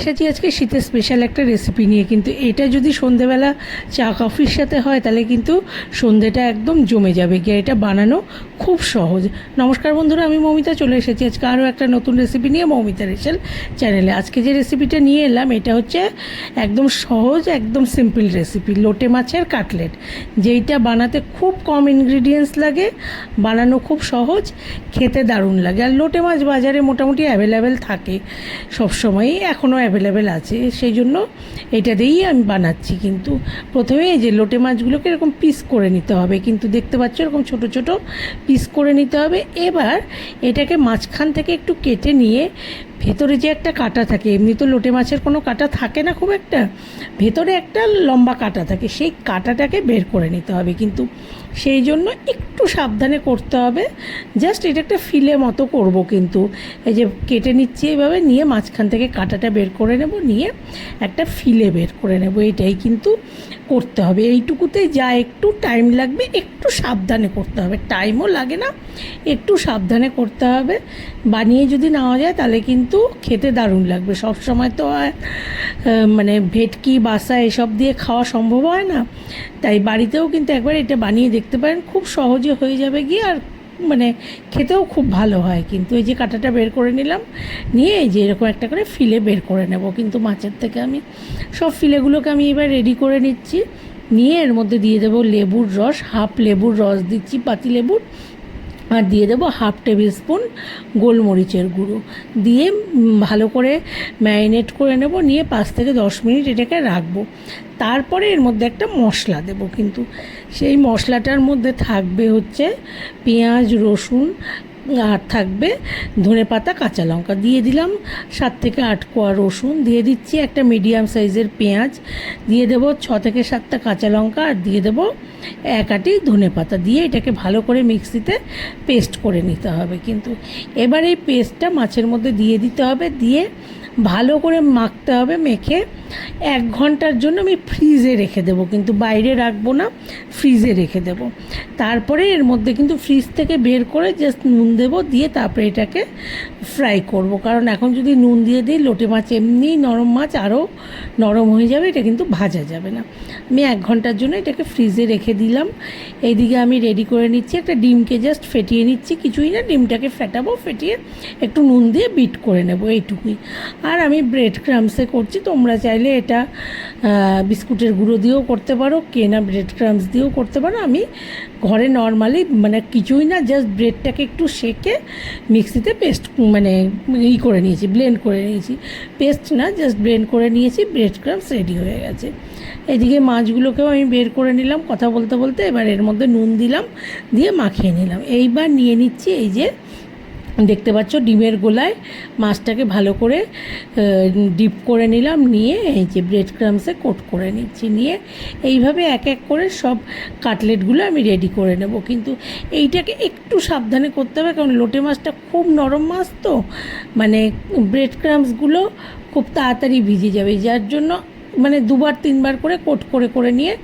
এসেছি আজকে শীতের স্পেশাল একটা রেসিপি নিয়ে। কিন্তু এটা যদি সন্ধেবেলা চা কফির সাথে হয়, তাহলে কিন্তু সন্ধেটা একদম জমে যাবে। গিয়ে এটা বানানো খুব সহজ। নমস্কার বন্ধুরা, আমি মৌমিতা চলে এসেছি আজকে আরও একটা নতুন রেসিপি নিয়ে মৌমিতা রেশাল চ্যানেলে আজকে যে রেসিপিটা নিয়ে এলাম, এটা হচ্ছে একদম সহজ, একদম সিম্পল রেসিপি লোটে মাছের কাটলেট যেইটা বানাতে খুব কম ইনগ্রিডিয়েন্টস লাগে, বানানো খুব সহজ, খেতে দারুণ লাগে। আর লোটে মাছ বাজারে মোটামুটি অ্যাভেলেবেল থাকে। সবসময়ই এখনও অ্যাভেলেবেল আছে, সেই জন্য এটা দিয়েই আমি বানাচ্ছি। কিন্তু প্রথমে এই যে লোটে মাছগুলোকে এরকম পিস করে নিতে হবে, কিন্তু দেখতে পাচ্ছ এরকম ছোট ছোট পিস করে নিতে হবে। এবার এটাকে মাঝখান থেকে একটু কেটে নিয়ে ভেতরে যে একটা কাটা থাকে, এমনি তো লোটে মাছের কোনো কাটা থাকে না খুব একটা, ভেতরে একটা লম্বা কাটা থাকে, সেই কাটাটাকে বের করে নিতে হবে। কিন্তু সেই জন্য একটু সাবধানে করতে হবে, জাস্ট এটা একটা ফিলে মতো করব কিন্তু। এই যে কেটে নিচ্ছি এইভাবে নিয়ে মাঝখান থেকে কাটাটা বের করে নেব, নিয়ে একটা ফিলে বের করে নেব, এটাই কিন্তু করতে হবে। এইটুকুতে যা একটু টাইম লাগবে, একটু সাবধানে করতে হবে। টাইমও লাগে না, একটু সাবধানে করতে হবে। বানিয়ে যদি নেওয়া যায়, তাহলে কিন্তু খেতে দারুণ লাগবে। সব সময় তো মানে ভেটকি, বাসা এসব দিয়ে খাওয়া সম্ভব হয় না। তাই বাড়িতেও কিন্তু একবার এটা বানিয়ে দেখতে পারেন। খুব সহজে হয়ে যাবে গিয়ে আর মানে খেতেও খুব ভালো হয়। কিন্তু এই যে কাঁটাটা বের করে নিলাম, নিয়ে এই যে এরকম একটা করে ফিলে বের করে নেব। কিন্তু মাছের থেকে আমি সব ফিলেগুলোকে আমি এবার রেডি করে নিচ্ছি। নিয়ে এর মধ্যে দিয়ে দেবো লেবুর রস, হাফ লেবুর রস দিচ্ছি, পাতি লেবুর। আর দিয়ে দেবো হাফ টেবিল স্পুন গোলমরিচের গুঁড়ো। দিয়ে ভালো করে ম্যারিনেট করে নেব, নিয়ে পাঁচ থেকে দশ মিনিট এটাকে রাখব। তারপরে এর মধ্যে একটা মশলা দেব কিন্তু। সেই মশলাটার মধ্যে থাকবে হচ্ছে পেঁয়াজ, রসুন আর থাকবে ধনে পাতা, কাঁচা লঙ্কা দিয়ে দিলাম। সাত থেকে আট কোয়া রসুন দিয়ে দিচ্ছি, একটা মিডিয়াম সাইজের পেঁয়াজ দিয়ে দেবো, ছ থেকে সাতটা কাঁচা লঙ্কা আর দিয়ে দেবো এক আটি ধনে পাতা দিয়ে এটাকে ভালো করে মিক্সিতে পেস্ট করে নিতে হবে। কিন্তু এবার এই পেস্টটা মাছের মধ্যে দিয়ে দিতে হবে, দিয়ে ভালো করে মাখতে হবে, মেখে এক ঘণ্টার জন্য আমি ফ্রিজে রেখে দেবো, কিন্তু বাইরে রাখব না ফ্রিজে রেখে দেবো। তারপরে এর মধ্যে কিন্তু ফ্রিজ থেকে বের করে জাস্ট নুন দেবো, দিয়ে তারপরে এটাকে ফ্রাই করব। কারণ এখন যদি নুন দিয়ে দিই, লোটে মাছ এমনি নরম মাছ আরও নরম হয়ে যাবে, এটা কিন্তু ভাজা যাবে না। আমি এক ঘণ্টার জন্য এটাকে ফ্রিজে রেখে দিলাম। এইদিকে আমি রেডি করে নিচ্ছি, একটা ডিমকে জাস্ট ফেটিয়ে নিচ্ছি, কিছুই না, ডিমটাকে ফেটাবো, ফেটিয়ে একটু নুন দিয়ে বিট করে নেব, এইটুকুই। আর আমি ব্রেড ক্রামসে করছি। তোমরা চাইলে এটা বিস্কুটের গুঁড়ো দিয়েও করতে পারো, কেনা ব্রেড ক্রামস দিয়েও করতে পারো। আমি ঘরে নর্মালি মানে কিছুই না জাস্ট ব্রেডটাকে একটু সেকে মিক্সিতে পেস্ট মানে ই করে নিয়েছি ব্লেন্ড করে নিয়েছি। পেস্ট না জাস্ট ব্লেন্ড করে নিয়েছি ব্রেড ক্রামস রেডি হয়ে গেছে। এদিকে মাছগুলোকেও আমি বের করে নিলাম, কথা বলতে বলতে এবার এর মধ্যে নুন দিলাম, দিয়ে মাখিয়ে নিলাম। এইবার নিয়ে নিচ্ছি এই যে দেখতে পাচ্ছ ডিমের গোলায় মাছটাকে ভালো করে ডিপ করে নিলাম, নিয়ে এই যে ব্রেড ক্রামসে কোট করে নিচ্ছি, নিয়ে এইভাবে এক এক করে সব কাটলেটগুলো আমি রেডি করে নেব। কিন্তু এইটাকে একটু সাবধানে করতে হবে, কারণ লোটে মাছটা খুব নরম মাছ তো মানে ব্রেড ক্রামসগুলো খুব তাড়াতাড়ি ভিজে যাবে, যার জন্য মানে দুবার তিনবার করে কোট করে করে নিয়ে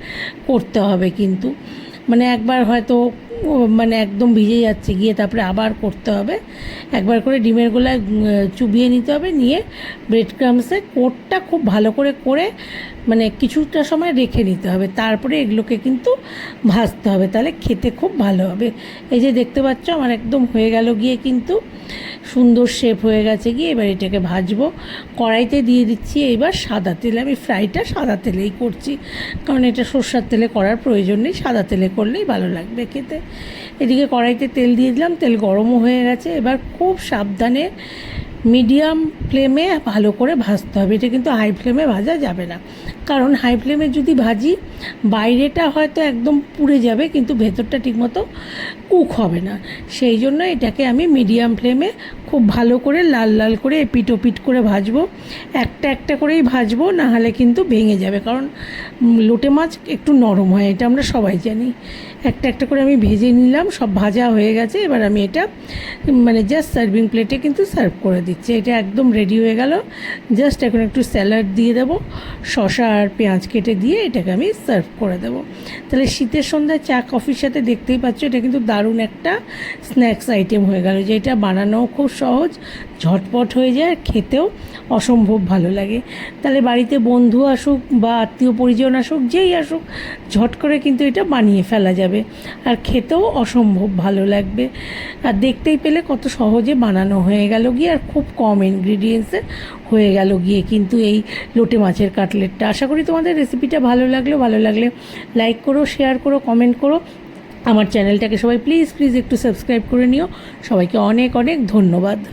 করতে হবে। কিন্তু মানে একবার হয়তো মানে একদম ভিজে যাচ্ছে, গিয়ে তারপরে আবার করতে হবে। একবার করে ডিমের গোলায় চুবিয়ে নিতে হবে, নিয়ে ব্রেড ক্রামসে কোটটা খুব ভালো করে করে মানে কিছুটা সময় রেখে নিতে হবে। তারপরে এগুলোকে কিন্তু ভাজতে হবে। তাহলে খেতে খুব ভালো হবে। এই যে দেখতে পাচ্ছ, আমার একদম হয়ে গেল গিয়ে কিন্তু সুন্দর শেপ হয়ে গেছে গিয়ে এবার এটাকে ভাজবো। কড়াইতে দিয়ে দিচ্ছি এইবার সাদা তেল। আমি ফ্রাইটা সাদা তেলেই করছি। কারণ এটা সর্ষার তেলে করার প্রয়োজন নেই। সাদা তেলে করলেই ভালো লাগবে খেতে। এদিকে কড়াইতে তেল দিয়ে দিলাম। তেল গরমও হয়ে গেছে। এবার খুব সাবধানে মিডিয়াম ফ্লেমে ভালো করে ভাজতে হবে। এটা কিন্তু হাই ফ্লেমে ভাজা যাবে না। কারণ হাই ফ্লেমে যদি ভাজি, বাইরেটা হয়তো একদম পুড়ে যাবে, কিন্তু ভেতরটা ঠিকমতো কুক হবে না। সেই জন্য এটাকে আমি মিডিয়াম ফ্লেমে খুব ভালো করে লাল লাল করে এপিট ওপিট করে ভাজবো। একটা একটা করেই ভাজবো, না হলে কিন্তু ভেঙে যাবে। কারণ লোটে মাছ একটু নরম হয়, এটা আমরা সবাই জানি। একটা একটা করে আমি ভেজে নিলাম, সব ভাজা হয়ে গেছে। এবার আমি এটা মানে জাস্ট সার্ভিং প্লেটে কিন্তু সার্ভ করে দিচ্ছি। এটা একদম রেডি হয়ে গেল। জাস্ট এখন একটু স্যালাড দিয়ে দেবো। শশা আর পেঁয়াজ কেটে দিয়ে এটাকে আমি সার্ভ করে দেবো। তাহলে শীতের সন্ধ্যায় চা কফির সাথে দেখতেই পাচ্ছ, এটা কিন্তু দারুণ একটা স্ন্যাক্স আইটেম হয়ে গেল। যেটা বানানোও খুব সহজ, ঝটপট হয়ে যায় খেতেও অসম্ভব ভালো লাগে। তাহলে বাড়িতে বন্ধু আসুক বা আত্মীয় পরিজন আসুক, যেই আসুক ঝট করে কিন্তু এটা বানিয়ে ফেলা যাবে। আর খেতেও অসম্ভব ভালো লাগবে। আর দেখতেই পেলে কত সহজে বানানো হয়ে গেল গিয়ে, আর খুব কম ইনগ্রিডিয়েন্টসে হয়ে গেল গিয়ে কিন্তু এই লোটে মাছের কাটলেটটা। আশা করি তোমাদের রেসিপিটা ভালো লাগল। ভালো লাগলে লাইক করো শেয়ার করো কমেন্ট করো। আমার চ্যানেলটাকে সবাই প্লিজ প্লিজ একটু সাবস্ক্রাইব করে নিও। সবাইকে অনেক অনেক ধন্যবাদ।